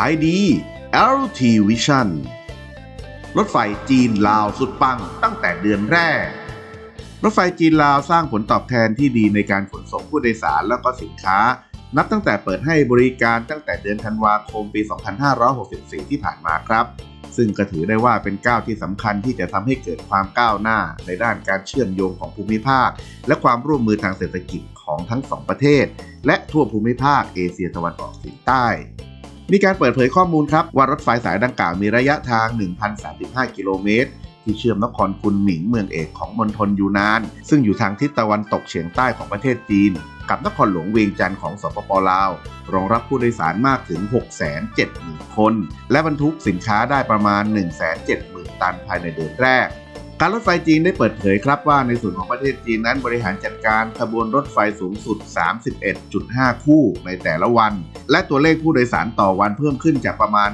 ายดี LT Vision รถไฟจีนลาวสุดปังตั้งแต่เดือนแรก รถไฟจีนลาวสร้างผลตอบแทนที่ดีในการขนส่งผู้โดยสารแล้วก็สินค้า นับตั้งแต่เปิดให้บริการตั้งแต่เดือนธันวาคมปี 2564 ที่ผ่านมาครับ ซึ่งก็ถือได้ว่าเป็นก้าวที่สำคัญที่จะทำให้เกิดความก้าวหน้าในด้านการเชื่อมโยงของภูมิภาค และความร่วมมือทางเศรษฐกิจของทั้งสองประเทศ และทั่วภูมิภาคเอเชียตะวันออกเฉียงใต้ มีการเปิดเผยข้อมูลครับว่ารถไฟสายดังกล่าวมีระยะทาง 1,035 กิโลเมตร ที่เชื่อมนครคุนหมิงเมืองเอกของมณฑลยูนาน ซึ่งอยู่ทางทิศตะวันตกเฉียงใต้ของประเทศจีน กับนครหลวงเวียงจันทร์ของสปปลาว รองรับผู้โดยสารมากถึง 670,000 คน และบรรทุกสินค้าได้ประมาณ 170,000 ตันภายในเดือนแรก การรถไฟจีนได้เปิดเผยครับว่าในส่วนของประเทศจีนนั้นบริหารจัดการขบวนรถไฟสูงสุด 31.5 คู่ในแต่ละวัน และตัวเลขผู้โดยสารต่อวันเพิ่มขึ้นจากประมาณ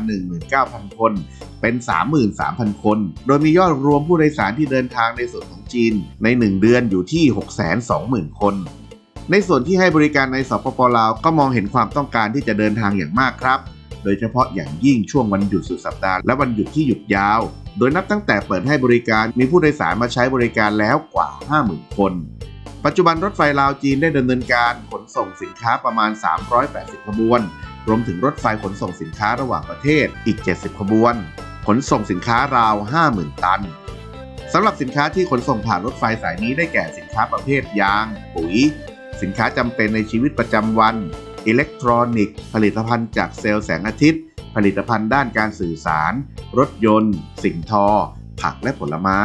19,000 คน เป็น 33,000 คน โดยมียอดรวมผู้โดยสารที่เดินทางในส่วนของจีนใน 1 เดือนอยู่ที่ 620,000 คน ในส่วนที่ให้บริการในสปปลาวก็มองเห็นความต้องการที่จะเดินทางอย่างมากครับ โดยเฉพาะอย่างยิ่งช่วงวันหยุดสุดสัปดาห์และวันหยุดที่หยุดยาว โดยนับตั้งแต่เปิดให้บริการมีผู้โดยสารมาใช้บริการแล้วกว่า 50,000 คน ปัจจุบันรถไฟลาวจีนได้ดำเนินการขนส่งสินค้าประมาณ 380 ขบวน รวมถึงรถไฟขนส่งสินค้าระหว่างประเทศอีก 70 ขบวน ขนส่งสินค้าราว 50,000 ตันสำหรับสินค้าที่ขนส่งผ่านรถไฟสายนี้ได้แก่สินค้าประเภทยาง ปุ๋ย สินค้าจำเป็นในชีวิตประจำวัน อิเล็กทรอนิกส์ ผลิตภัณฑ์จากเซลล์แสงอาทิตย์ ผลิตภัณฑ์ด้านการสื่อสาร รถยนต์ สิ่งทอ ผักและผลไม้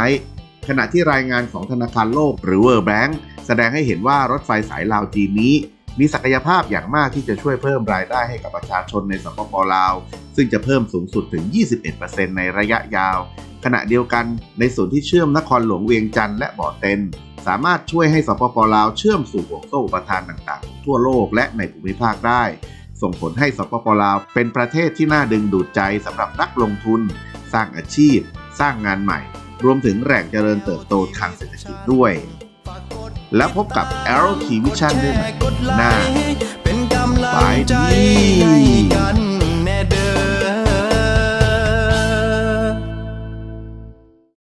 ขณะที่รายงานของธนาคารโลกหรือ World Bank แสดงให้เห็นว่ารถไฟสายลาวจีนนี้มีศักยภาพอย่างมากที่จะช่วยเพิ่มรายได้ให้กับประชาชนในสปปลาว ซึ่งจะเพิ่มสูงสุดถึง 21%ในระยะยาว ขณะเดียวกันในส่วนที่เชื่อมนครหลวงเวียงจันทร์และบ่อเต็น สามารถช่วยให้สปปลาวเชื่อมสู่ห่วงโซ่อุปทานต่างๆของ ทั่วโลกและในภูมิภาคได้ ส่งผลให้สปปลาวเป็นประเทศที่น่าดึงดูดใจสำหรับนักลงทุน สร้างอาชีพ สร้างงานใหม่ รวมถึงแหล่งเจริญเติบโตทางเศรษฐกิจด้วย แล้วพบกับ Arrow T Vision ได้ใหม่หน้าเป็นกำลังบายดี